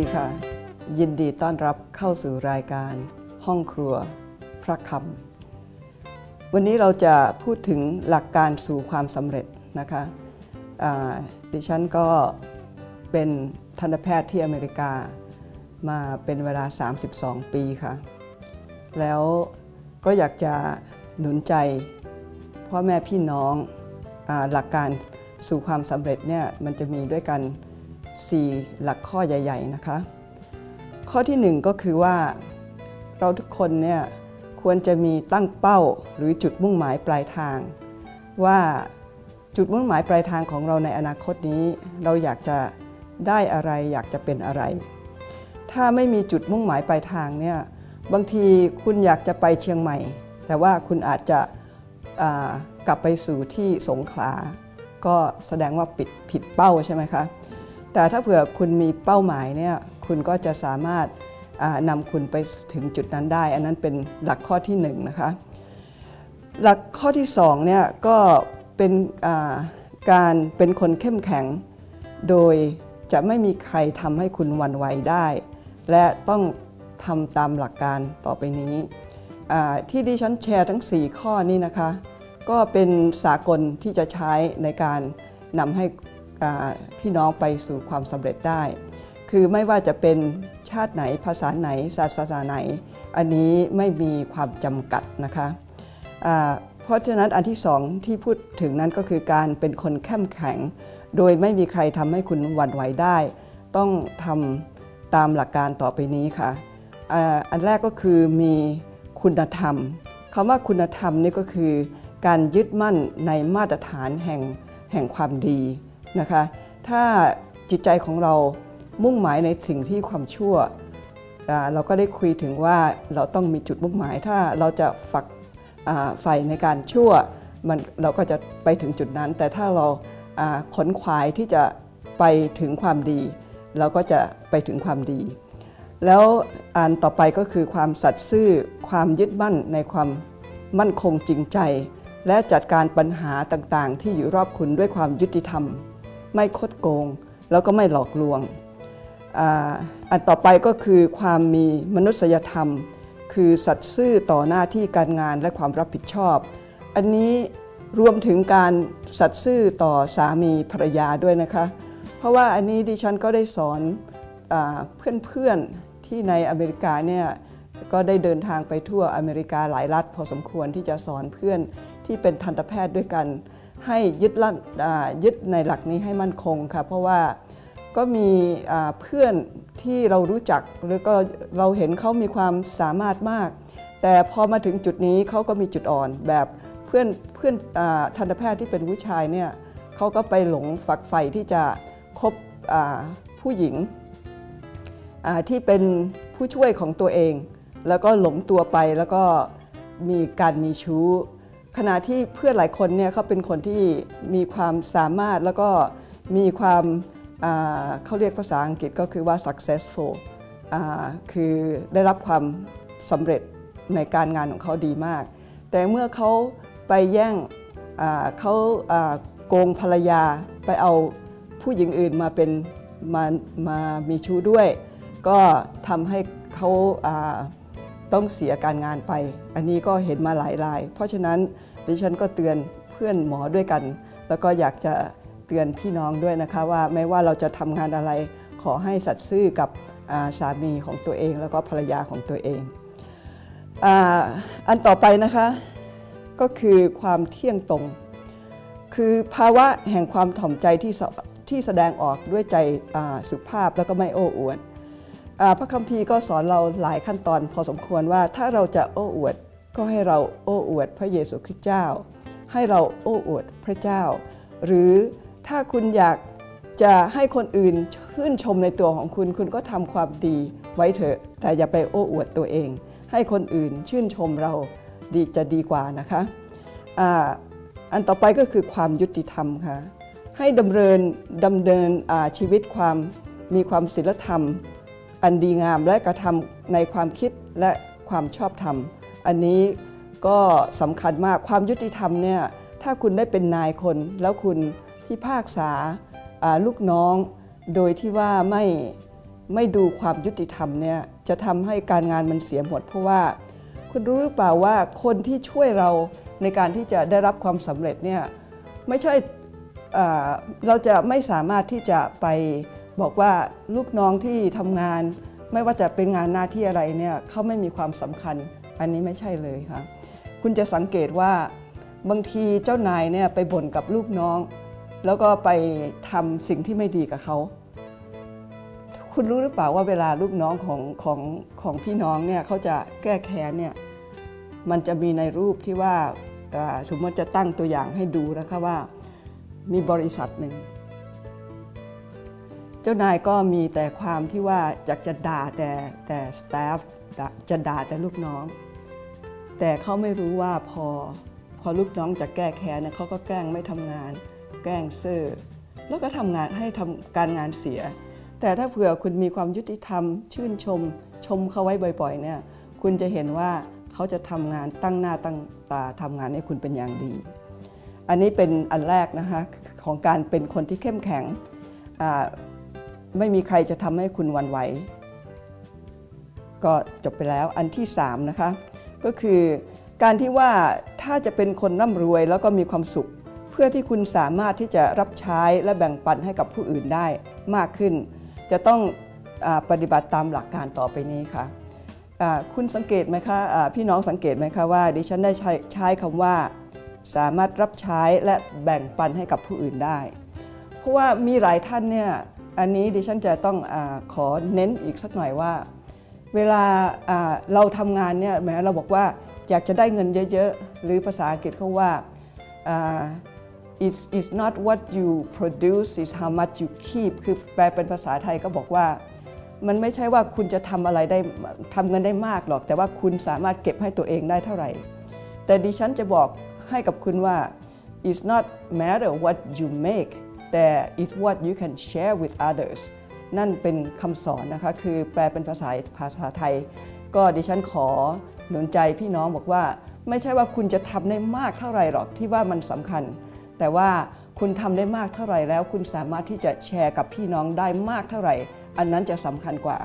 ดีค่ะ ยินดีต้อนรับเข้าสู่รายการ ห้องครัวพระคำวันนี้เราจะพูดถึงหลักการสู่ความสำเร็จนะคะะดิฉันก็เป็นทันตแพทย์ที่อเมริกามาเป็นเวลา 32 ปีค่ะ แล้วก็อยากจะหนุนใจพ่อแม่พี่น้องอหลักการสู่ความสำเร็จเนี่ยมันจะมีด้วยกัน 4 หลักข้อใหญ่ ๆ นะคะ ข้อที่ 1 ก็คือว่าเราทุกคนเนี่ยควรจะมีตั้งเป้าหรือจุดมุ่งหมายปลายทาง ว่าจุดมุ่งหมายปลายทางของเราในอนาคตนี้ เราอยากจะได้อะไรอยากจะเป็นอะไร ถ้าไม่มีจุดมุ่งหมายปลายทางเนี่ยบางทีคุณอยากจะไปเชียงใหม่ แต่ว่าคุณอาจจะกลับไปสู่ที่สงขลา ก็แสดงว่าปิดผิดเป้าใช่ไหมคะ แต่ถ้าเผื่อคุณมีเป้าหมายเนี่ยคุณก็จะสามารถนำคุณไปถึงจุดนั้นได้ อันนั้นเป็นหลักข้อที่1นนะคะหลักข้อที่2เนี่ยก็เป็นการเป็นคนเข้มแข็ง โดยจะไม่มีใครทำให้คุณวันไหวได้ และต้องทำตามหลักการต่อไปนี้ที่ดิฉันแชร์ทั้ง 4 ข้อนี้นะคะ ก็เป็นสากลที่จะใช้ในการนำให้ พี่น้องไปสู่ความสำเร็จได้ คือไม่ว่าจะเป็นชาติไหนภาษาไหนศาสนาไหน อันนี้ไม่มีความจำกัดนะคะเพราะฉะนั้นอันที่สองที่พูดถึงนั้นก็คือการเป็นคนเข้มแข็ง โดยไม่มีใครทำให้คุณหวั่นไหวได้ ต้องทำตามหลักการต่อไปนี้ค่ะอันแรกก็คือมีคุณธรรมคำว่าคุณธรรมนี่ก็คือ การยึดมั่นในมาตรฐานแห่งแห่งความดี นะคะ ถ้าจิตใจของเรามุ่งหมายในสิ่งที่ความชั่ว เราก็ได้คุยถึงว่าเราต้องมีจุดมุ่งหมาย ถ้าเราจะฝักใฝ่ในการชั่วมันเราก็จะไปถึงจุดนั้น แต่ถ้าเราขนขวายที่จะไปถึงความดี เราก็จะไปถึงความดี แล้วอันต่อไปก็คือความสัตย์ซื่อความยึดมั่นในความมั่นคงจริงใจ และจัดการปัญหาต่างๆ ที่อยู่รอบคุณด้วยความยุติธรรม ไม่คดโกง แล้วก็ไม่หลอกลวงอันต่อไปก็คือความมีมนุษยธรรม คือสัตย์ซื่อต่อหน้าที่การงานและความรับผิดชอบ อันนี้รวมถึงการสัตย์ซื่อต่อสามีภรรยาด้วยนะคะ เพราะว่าอันนี้ดิฉันก็ได้สอนเพื่อนๆที่ในอเมริกาเนี่ยก็ได้เดินทางไปทั่วอเมริกาหลายรัฐ พอสมควรที่จะสอนเพื่อนที่เป็นทันตแพทย์ด้วยกัน ให้ยึดยึดในหลักนี้ให้มั่นคงค่ะเพราะว่าก็มีเพื่อนที่เรารู้จักหรือก็เราเห็นเขามีความสามารถมาก แต่พอมาถึงจุดนี้เขาก็มีจุดอ่อนแบบเพื่อนเพื่อนทันตแพทย์ที่เป็นผู้ชายเนี่ยเขาก็ไปหลงฝักใฝ่ที่จะคบผู้หญิงที่เป็นผู้ช่วยของตัวเอง แล้วก็หลงตัวไปแล้วก็มีการมีชู้ ขณะที่เพื่อนหลายคนเนี่ยเขาเป็นคนที่มีความสามารถแล้วก็มีความเขาเรียกภาษาอังกฤษก็คือว่า successful คือได้รับความสำเร็จในการงานของเขาดีมาก แต่เมื่อเขาไปแย่งเขาโกงภรรยาไปเอาผู้หญิงอื่นมาเป็นมามามีชู้ด้วย ก็ทำให้เขาต้องเสียการงานไป อันนี้ก็เห็นมาหลายราย เพราะฉะนั้น ดิฉันก็เตือนเพื่อนหมอด้วยกัน แล้วก็อยากจะเตือนพี่น้องด้วยนะคะว่าไม่ว่าเราจะทำงานอะไร ขอให้สัตย์ซื่อกับสามีของตัวเอง แล้วก็ภรรยาของตัวเองอันต่อไปนะคะก็คือความเที่ยงตรง คือภาวะแห่งความถ่อมใจที่ที่แสดงออกด้วยใจสุภาพแล้วก็ไม่โอ้อวดพระคัมภีร์ก็สอนเราหลายขั้นตอนพอสมควรว่าถ้าเราจะโอ้อวด ก็ให้เราโอ้อวดพระเยซูคริสต์เจ้า ให้เราโอ้อวดพระเจ้า หรือถ้าคุณอยากจะให้คนอื่นชื่นชมในตัวของคุณ คุณก็ทำความดีไว้เถอะ แต่อย่าไปโอ้อวดตัวเอง ให้คนอื่นชื่นชมเราดีจะดีกว่านะคะอันต่อไปก็คือความยุติธรรมค่ะ ให้ดำเนินดำเนินชีวิตความมีความศีลธรรม อันดีงามและกระทำในความคิดและความชอบธรรม อันนี้ก็สำคัญมากความยุติธรรมเนี่ยถ้าคุณได้เป็นนายคน แล้วคุณพิพากษาลูกน้อง โดยที่ว่าไม่ไม่ดูความยุติธรรมเนี่ยจะทำให้การงานมันเสียหมด เพราะว่าคุณรู้หรือเปล่าว่าคนที่ช่วยเราในการที่จะได้รับความสำเร็จเนี่ยไม่ใช่เราจะไม่สามารถที่จะไปบอกว่าลูกน้องที่ทำงาน ไม่ว่าจะเป็นงานหน้าที่อะไรเนี่ยเขาไม่มีความสำคัญ อันนี้ไม่ใช่เลยค่ะ คุณจะสังเกตว่าบางทีเจ้านายเนี่ยไปบ่นกับลูกน้อง แล้วก็ไปทำสิ่งที่ไม่ดีกับเขา คุณรู้หรือเปล่าว่าเวลาลูกน้องของของของพี่น้องเนี่ยเขาจะแก้แค้นเนี่ยมันจะมีในรูปที่ว่าสมมติจะตั้งตัวอย่างให้ดูนะคะว่ามีบริษัทหนึ่ง เจ้านายก็มีแต่ความที่ว่าจะจะด่าแต่แต่สตาฟ จะด่าแต่ลูกน้อง แต่เขาไม่รู้ว่าพอพอลูกน้องจะแก้แค้นเนี่ยเขาก็แกล้งไม่ทำงาน แกล้งเซอร์แล้วก็ทำงานให้ทำการงานเสีย แต่ถ้าเผื่อคุณมีความยุติธรรม ชื่นชม ชมเขาไว้บ่อยๆเนี่ยคุณจะเห็นว่าเขาจะทำงานตั้งหน้าตั้งตาทำงานให้คุณเป็นอย่างดี อันนี้เป็นอันแรกนะคะของการเป็นคนที่เข้มแข็ง ไม่มีใครจะทำให้คุณวันไหว ก็จบไปแล้วอันที่3นะคะก็คือการที่ว่าถ้าจะเป็นคนร่ำรวยแล้วก็มีความสุข เพื่อที่คุณสามารถที่จะรับใช้และแบ่งปันให้กับผู้อื่นได้มากขึ้น จะต้องอปฏิบัติตามหลักการต่อไปนี้ค่ะคุณสังเกตไหมคะะพี่น้องสังเกตไหมคะว่า ดิฉันได้ใช้ใชคำว่า สามารถรับใช้และแบ่งปันให้กับผู้อื่นได้ เพราะว่ามีหลายท่านเนี่ยอันนี้ดิฉันจะต้องอขอเน้นอีกสักหน่อยว่า เวลาเราทำงานเนี่ยแม้เราบอกว่าอยากจะได้เงินเยอะๆ หรือภาษาอังกฤษเขาว่า it's it's not what you produce it's how much you keep คือแปลเป็นภาษาไทยก็บอกว่า มันไม่ใช่ว่าคุณจะทำอะไรได้ทำเงินได้มากหรอก แต่ว่าคุณสามารถเก็บให้ตัวเองได้เท่าไหร่ แต่ดิฉันจะบอกให้กับคุณว่า it's not matter what you make แต่ it's what you can share with others นั่นเป็นคำสอนนะคะ คือแปลเป็นภาษาภาษาไทย ก็ดิฉันขอหนุนใจพี่น้องบอกว่า ไม่ใช่ว่าคุณจะทำได้มากเท่าไหร่หรอกที่ว่ามันสำคัญ แต่ว่าคุณทำได้มากเท่าไหร่แล้ว คุณสามารถที่จะแชร์กับพี่น้องได้มากเท่าไหร่ อันนั้นจะสำคัญกว่า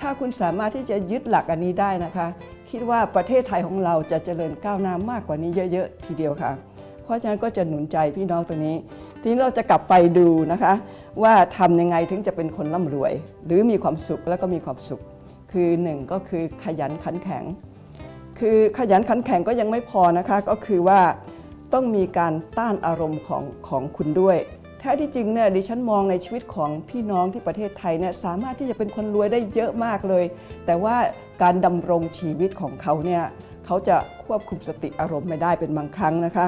ถ้าคุณสามารถที่จะยึดหลักอันนี้ได้นะคะ คิดว่าประเทศไทยของเราจะเจริญก้าวหน้ามากกว่านี้เยอะๆทีเดียวค่ะ เพราะฉะนั้นก็จะหนุนใจพี่น้องตัวนี้ ทีนี้เราจะกลับไปดูนะคะ ว่าทำยังไงถึงจะเป็นคนร่ำรวย หรือมีความสุขแล้วก็มีความสุข คือหนึ่งก็คือขยันขันแข็ง คือขยันขันแข็งก็ยังไม่พอนะคะก็คือว่าต้องมีการต้านอารมณ์ของของคุณด้วยแท้ที่จริงเนี่ยดิฉันมองในชีวิตของพี่น้องที่ประเทศไทยเนี่ยสามารถที่จะเป็นคนรวยได้เยอะมากเลย แต่ว่าการดำรงชีวิตของเขาเนี่ยเขาจะควบคุมสติอารมณ์ไม่ได้เป็นบางครั้งนะคะ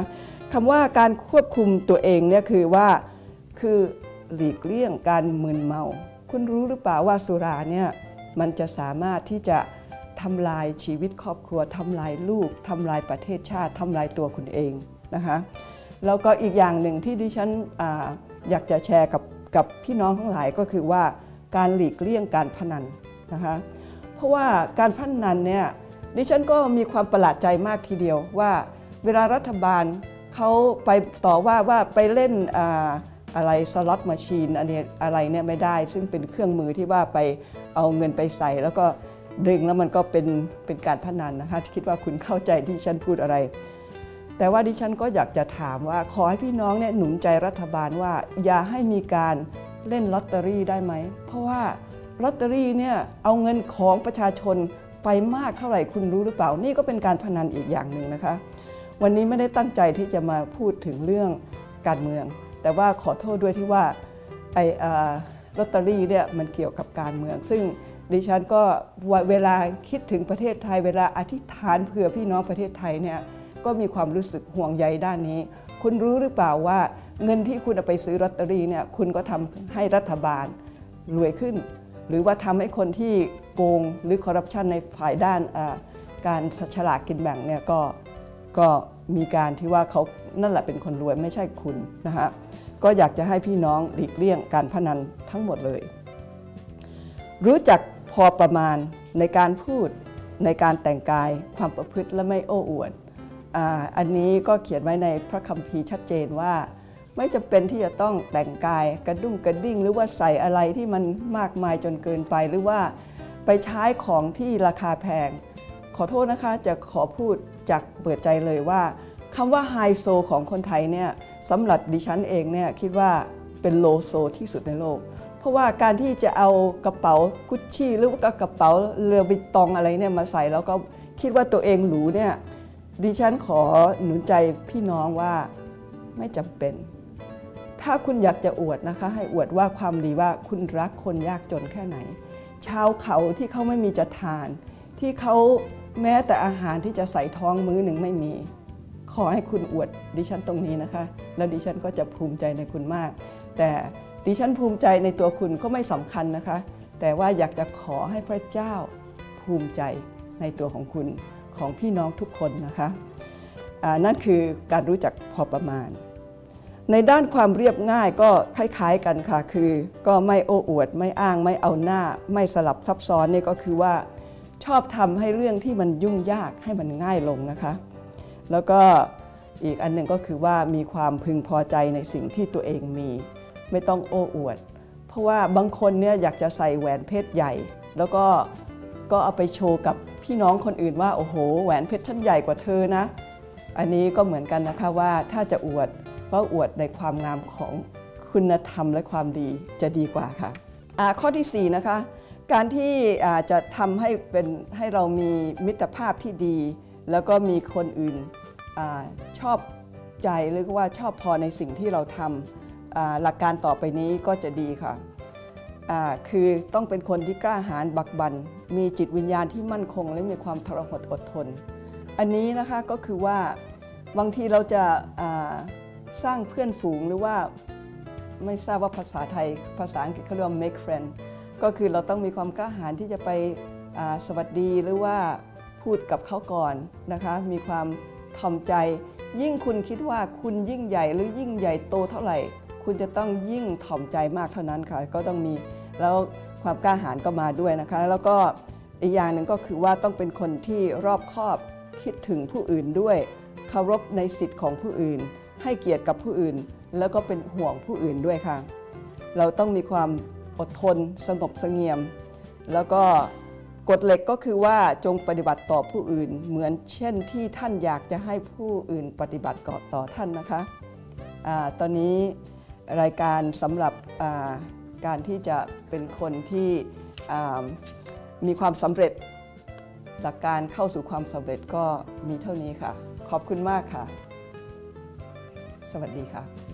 คำว่าการควบคุมตัวเองเนี่ยคือว่าคือ หลีกเลี่ยงการมึนเมา คุณรู้หรือเปล่าว่าสุราเนี่ยมันจะสามารถที่จะทำลายชีวิตครอบครัวทำลายลูกทำลายประเทศชาติทำลายตัวคุณเองนะคะแล้วก็อีกอย่างหนึ่งที่ดิฉันออยากจะแชร์กับกับพี่น้องทั้งหลายก็คือว่าการหลีกเลี่ยงการพนันนะคะเพราะว่าการพนันเนี่ยดิฉันก็มีความประหลาดใจมากทีเดียวว่า เวลารัฐบาลเขาไปต่อว่าว่าไปเล่น อะไรสล็อตมาชีนอะไรเนี่ยไม่ได้ ซึ่งเป็นเครื่องมือที่ว่าไปเอาเงินไปใส่ แล้วก็ดึงแล้วมันก็เป็นเป็นการพนันนะคะคิดว่าคุณเข้าใจที่ฉันพูดอะไร แต่ว่าดิฉันก็อยากจะถามว่าขอให้พี่น้องเนี่ยหนุนใจรัฐบาลว่า อย่าให้มีการเล่นลอตเตอรี่ได้ไหม เพราะว่าลอตเตอรี่เนี่ยเอาเงินของประชาชนไปมากเท่าไหร่คุณรู้หรือเปล่า นี่ก็เป็นการพนันอีกอย่างหนึ่งนะคะ วันนี้ไม่ได้ตั้งใจที่จะมาพูดถึงเรื่องการเมือง แต่ว่าขอโทษด้วยที่ว่าไอ้ลอตเตอรี่เนี่ยมันเกี่ยวกับการเมือง ซึ่งดิฉันก็เวลาคิดถึงประเทศไทย เวลาอธิษฐานเผื่อพี่น้องประเทศไทยเนี่ยก็มีความรู้สึกห่วงใยด้านนี้ คุณรู้หรือเปล่าว่าเงินที่คุณเอาไปซื้อลอตเตอรี่เนี่ยคุณก็ทำให้รัฐบาลรวยขึ้น หรือว่าทำให้คนที่โกงหรือคอร์รัปชันในฝ่ายด้านการฉลากกินแบ่งเนี่ยก็ก็มีการที่ว่าเขานั่นแหละเป็นคนรวยไม่ใช่คุณนะฮะ ก็อยากจะให้พี่น้องหลีกเลี่ยงการพนันทั้งหมดเลย รู้จักพอประมาณในการพูดในการแต่งกายความประพฤติและไม่โอ้อวดอันนี้ก็เขียนไว้ในพระคัมภีร์ชัดเจนว่า ไม่จำเป็นที่จะต้องแต่งกายกระดุ้งกระดิ่ง หรือว่าใส่อะไรที่มันมากมายจนเกินไปหรือว่าไปใช้ของที่ราคาแพง ขอโทษนะคะจะขอพูดจากเปิดใจเลยว่าคำว่าไฮโซของคนไทยเนี่ย สำหรับดิฉันเองเนี่ยคิดว่าเป็นโลโซที่สุดในโลก เพราะว่าการที่จะเอากระเป๋ากุชชี่หรือว่ากระเป๋าเรือบิตองอะไรเนี่ยมาใส่แล้วก็คิดว่าตัวเองหรูเนี่ยดิฉันขอหนุนใจพี่น้องว่าไม่จำเป็น ถ้าคุณอยากจะอวดนะคะ ให้อวดว่าความดีว่าคุณรักคนยากจนแค่ไหน ชาวเขาที่เขาไม่มีจะทาน ที่เขาแม้แต่อาหารที่จะใส่ท้องมื้อหนึ่งไม่มี ขอให้คุณอวดดิฉันตรงนี้นะคะ แล้วดิฉันก็จะภูมิใจในคุณมาก แต่ดิฉันภูมิใจในตัวคุณก็ไม่สำคัญนะคะ แต่ว่าอยากจะขอให้พระเจ้าภูมิใจในตัวของคุณของพี่น้องทุกคนนะคะะนั่นคือการรู้จักพอประมาณ ในด้านความเรียบง่ายก็คล้ายๆกันค่ะ คือก็ไม่โอ้อวด ไม่อ้างไม่เอาหน้า ไม่สลับซับซ้อนนี่ก็คือว่า ชอบทำให้เรื่องที่มันยุ่งยากให้มันง่ายลงนะคะ แล้วก็อีกอันหนึ่งก็คือว่ามีความพึงพอใจในสิ่งที่ตัวเองมี ไม่ต้องโอ้อวด เพราะว่าบางคนเนี่ยอยากจะใส่แหวนเพชรใหญ่ แล้วก็ก็เอาไปโชว์กับพี่น้องคนอื่นว่าโอ้โห แหวนเพชรชั้นใหญ่กว่าเธอนะ อันนี้ก็เหมือนกันนะคะว่าถ้าจะอวดก็อวดในความงามของคุณธรรมและความดีจะดีกว่าค่ะข้อที่4นะคะการที่จะทำให้เป็นให้เรามีมิตรภาพที่ดี แล้วก็มีคนอื่นอชอบใจหรือว่าชอบพอในสิ่งที่เราทำหลักการต่อไปนี้ก็จะดีค่ะคือต้องเป็นคนที่กล้าหาญบักบัน มีจิตวิญญาณที่มั่นคง และมีความทรหดอดทน อันนี้นะคะก็คือว่าบางทีเราจะสร้างเพื่อนฝูงหรือว่าไม่ทราบว่าภาษาไทยภาษาอังกฤษเขาเรียกว่า make friend ก็คือเราต้องมีความกล้าหาญที่จะไปสวัสดีหรือว่า พูดกับเขาก่อนนะคะ มีความทอมใจ ยิ่งคุณคิดว่าคุณยิ่งใหญ่หรือยิ่งใหญ่โตเท่าไหร่ คุณจะต้องยิ่งถ่อมใจมากเท่านั้นค่ะ ก็ต้องมีแล้วความกล้าหาญก็มาด้วยนะคะ แล้วก็อีกอย่างหนึ่งก็คือว่าต้องเป็นคนที่รอบคอบคิดถึงผู้อื่นด้วยเคารพในสิทธิ์ของผู้อื่น ให้เกียรติกับผู้อื่น แล้วก็เป็นห่วงผู้อื่นด้วยค่ะ เราต้องมีความอดทนสงบสงเงียม แล้วก็ กฎเหล็กก็คือว่าจงปฏิบัติต่อผู้อื่น เหมือนเช่นที่ท่านอยากจะให้ผู้อื่นปฏิบัติต่อท่านนะคะอตอนนี้รายการสำหรับการที่จะเป็นคนที่มีความสำเร็จหลักการเข้าสู่ความสำเร็จก็มีเท่านี้ค่ะ ขอบคุณมากค่ะ สวัสดีค่ะ